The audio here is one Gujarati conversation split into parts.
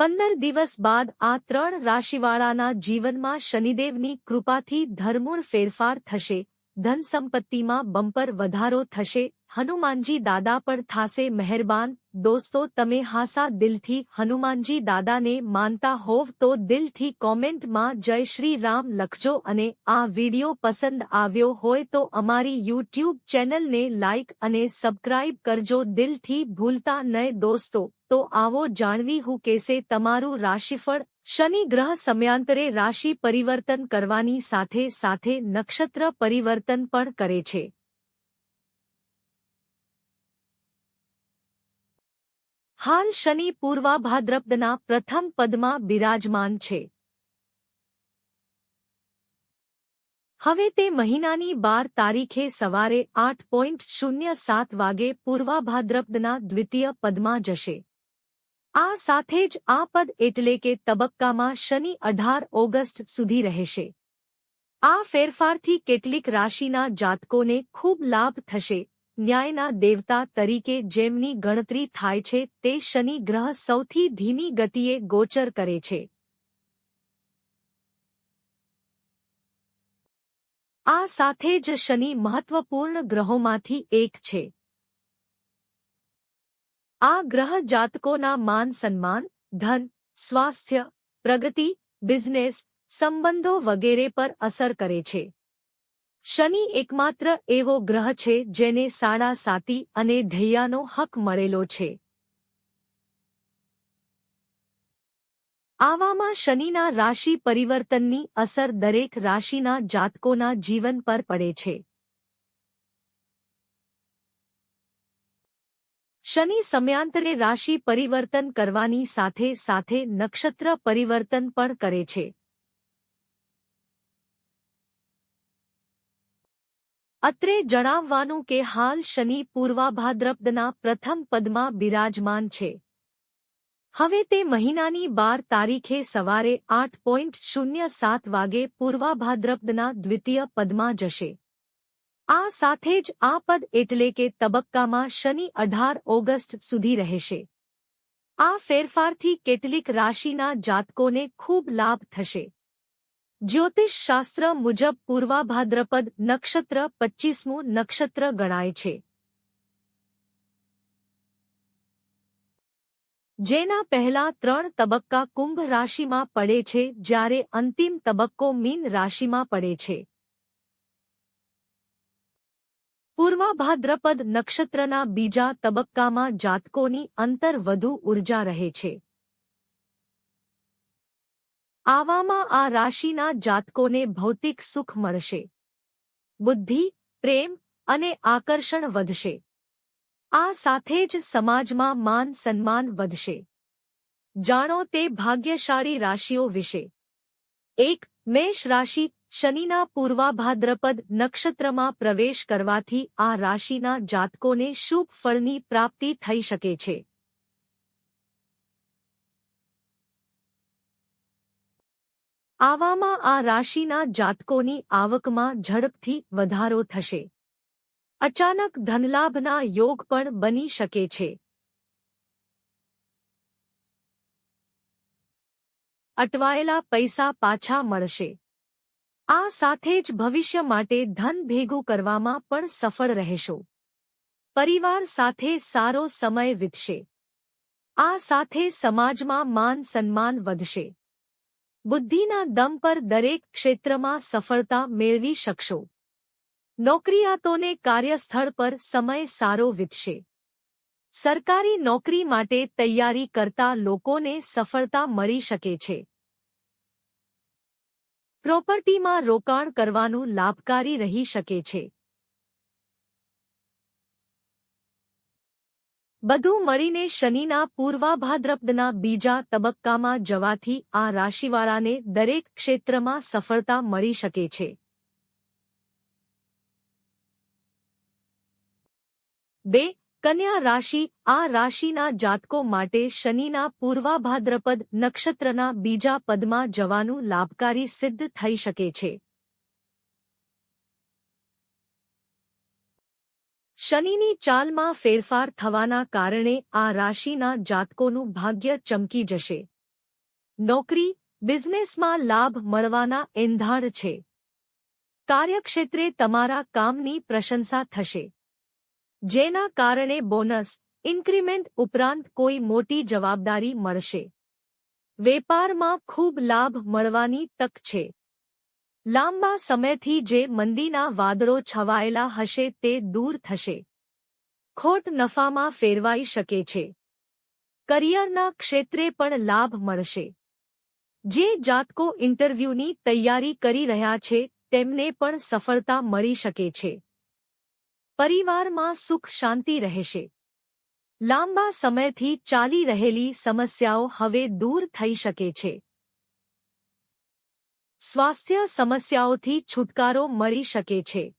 પંદર દિવસ બાદ આ ત્રણ રાશિવાળાના જીવનમાં શનિદેવની કૃપાથી ધર્મૂળ ફેરફાર થશે. ધન સંપત્તિમાં બમ્પર વધારો થશે, હનુમાનજી દાદા પર થાશે મહેરબાન, દોસ્તો તમે હાસા દિલથી હનુમાનજી દાદાને માનતા હોવ તો દિલથી કોમેન્ટમાં જય શ્રી રામ લખજો અને આ વિડિયો પસંદ આવ્યો હોય તો અમારી યુટ્યુબ ચેનલને લાઇક અને સબસ્ક્રાઇબ કરજો દિલથી ભૂલતા નહીં દોસ્તો, તો આવો જાણવી હું કેસે તમારું રાશિફળ શનિ ગ્રહ સમયાંતરે રાશિ પરિવર્તન કરવાની સાથે સાથે નક્ષત્ર પરિવર્તન પણ કરે છે. હાલ શનિ પૂર્વાભાદ્રપદના પ્રથમ પદમાં બિરાજમાન છે. હવે તે મહિનાની બાર તારીખે સવારે આઠ પોઈન્ટ શૂન્ય સાત વાગે પૂર્વાભાદ્રપદના દ્વિતીય પદમાં જશે. આ સાથે જ આ પદ એટલે કે તબક્કામાં શનિ અઢાર ઓગસ્ટ સુધી રહેશે. આ ફેરફારથી કેટલીક રાશિના જાતકોને ખૂબ લાભ થશે. ન્યાયના દેવતા તરીકે જેમની ગણતરી થાય છે તે શનિ ગ્રહ સૌથી ધીમી ગતિએ ગોચર કરે છે. આ સાથે જ શનિ મહત્વપૂર્ણ ગ્રહોમાંથી એક છે. આ ગ્રહ જાતકોના માન સન્માન, ધન, સ્વાસ્થ્ય, પ્રગતિ, બિઝનેસ, સંબંધો વગેરે પર અસર કરે છે. શનિ એકમાત્ર એવો ગ્રહ છે જેને સાડા સાતી અને ઢૈયાનો હક મળેલો છે. આવામાં શનિના રાશિ પરિવર્તનની અસર દરેક રાશિના જાતકોના જીવન પર પડે છે. શનિ સમયાંતરે રાશિ પરિવર્તન કરવાની સાથે સાથે નક્ષત્ર પરિવર્તન પણ કરે છે. અત્રે જણાવવાનું કે હાલ શનિ પૂર્વાભાદ્રપદના પ્રથમ પદમાં બિરાજમાન છે. હવે તે મહિનાની બાર તારીખે સવારે આઠ પોઈન્ટ શૂન્ય સાત વાગે પૂર્વાભાદ્રપદના દ્વિતીય પદમાં જશે. આ સાથે જ આ પદ એટલે કે તબક્કામાં શનિ અઢાર ઓગસ્ટ સુધી રહેશે. આ ફેરફારથી કેટલીક રાશિના જાતકોને ખૂબ લાભ થશે. જ્યોતિષ શાસ્ત્ર મુજબ પૂર્વાભાદ્રપદ નક્ષત્ર પચ્ચીસમું નક્ષત્ર ગણાય છે. જેના પહેલા ત્રણ તબક્કા કુંભ રાશિમાં પડે છે, જ્યારે અંતિમ તબક્કો મીન રાશિમાં પડે છે. પૂર્વાભાદ્રપદ નક્ષત્રના બીજા તબક્કામાં જાતકોની અંતર વધુ ઊર્જા રહે છે. આવામાં આ રાશિના જાતકોને ભૌતિક સુખ મળશે. બુદ્ધિ, પ્રેમ અને આકર્ષણ વધશે. આ સાથે જ સમાજમાં માન સન્માન વધશે. જાણો તે ભાગ્યશાળી રાશિઓ વિશે. એક મેષ રાશિ શનિના પૂર્વાભાદ્રપદ નક્ષત્રમાં પ્રવેશ કરવાથી આ રાશિના જાતકોને શુભ ફળની પ્રાપ્તિ થઈ શકે છે. આવામાં આ રાશિના જાતકોની આવકમાં ઝડપથી વધારો થશે. અચાનક ધનલાભના યોગ પણ બની શકે છે. અટવાયેલા પૈસા પાછા મળશે. આ સાથે જ ભવિષ્ય માટે ધન ભેગું કરવામાં પણ સફળ રહેશો. પરિવાર સાથે સારો સમય વીતશે. આ સાથે સમાજમાં માન સન્માન વધશે. બુદ્ધિના દમ પર દરેક ક્ષેત્રમાં સફળતા મેળવી શકશો. નોકરિયાતોને કાર્યસ્થળ પર સમય સારો વીતશે. સરકારી નોકરી માટે તૈયારી કરતા લોકોને સફળતા મળી શકે છે. પ્રોપર્ટીમાં રોકાણ કરવાનું લાભકારી રહી શકે છે. બધું મળીને શનિના પૂર્વાભાદ્રપદના બીજા તબક્કામાં જવાથી આ રાશિવાળાને દરેક ક્ષેત્રમાં સફળતા મળી શકે છે. બે કન્યા રાશિ આ રાશિના જાતકો માટે શનિના પૂર્વાભાદ્રપદ નક્ષત્રના બીજા પદમાં જવાનું લાભકારી સિદ્ધ થઈ શકે છે. શનિની ચાલમાં ફેરફાર થવાના કારણે આ રાશિના જાતકોનું ભાગ્ય ચમકી જશે. નોકરી, બિઝનેસમાં લાભ મળવાના એંધાણ છે. કાર્યક્ષેત્રે તમારા કામની પ્રશંસા થશે. જેના કારણે બોનસ, ઇન્ક્રીમેન્ટ ઉપરાંત કોઈ મોટી જવાબદારી મળશે. વેપારમાં ખૂબ લાભ મળવાની તક છે. લાંબા સમયથી જે મંદીના વાદળો છવાયેલા હશે તે દૂર થશે. ખોટ નફામાં ફેરવાઈ શકે છે. કરિયરના ક્ષેત્રે પણ લાભ મળશે. જે જાતકો ઇન્ટરવ્યૂની તૈયારી કરી રહ્યા છે, તેમને પણ સફળતા મળી શકે છે. પરિવારમાં સુખ શાંતિ રહેશે. લાંબા સમયથી ચાલી રહેલી સમસ્યાઓ હવે દૂર થઈ શકે છે. સ્વાસ્થ્ય સમસ્યાઓથી છુટકારો મળી શકે છે.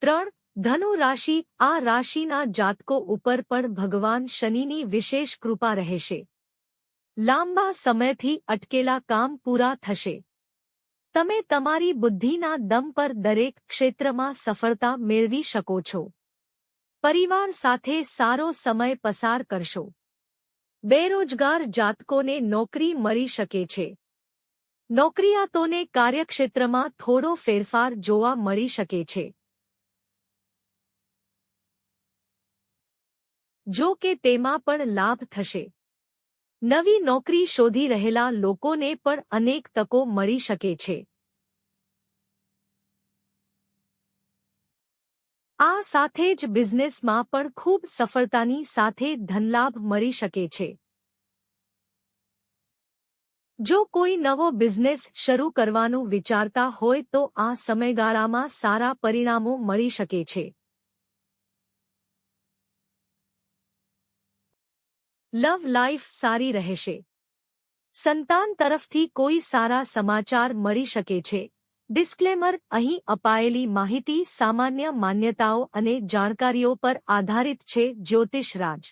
ત્રણ, ધનુ રાશિ આ રાશિના જાતકો ઉપર પણ ભગવાન શનિની વિશેષ કૃપા રહેશે. લાંબા સમયથી અટકેલા કામ પૂરા થશે. તમે તમારી બુદ્ધિના દમ પર દરેક ક્ષેત્રમાં સફળતા મેળવી શકો છો. પરિવાર સાથે સારો સમય પસાર કરશો. બેરોજગાર જાતકોને નોકરી મળી શકે છે. નોકરિયાતોને કાર્યક્ષેત્રમાં થોડો ફેરફાર જોવા મળી શકે છે. જો કે તેમાં પણ લાભ થશે. નવી નોકરી શોધી રહેલા લોકોને પણ અનેક તકો મળી શકે છે. આ સાથે જ બિઝનેસમાં પણ ખૂબ સફળતાની સાથે ધનલાભ મળી શકે છે. જો કોઈ નવો બિઝનેસ શરૂ કરવાનું વિચારતા હોય તો આ સમયગાળામાં સારા પરિણામો મળી શકે છે. લવ લાઈફ સારી રહેશે સંતાન તરફથી કોઈ સારા સમાચાર મળી શકે છે ડિસ્ક્લેમર અહીં અપાયેલી માહિતી સામાન્ય માન્યતાઓ અને જાણકારીઓ પર આધારિત છે જ્યોતિષ રાજ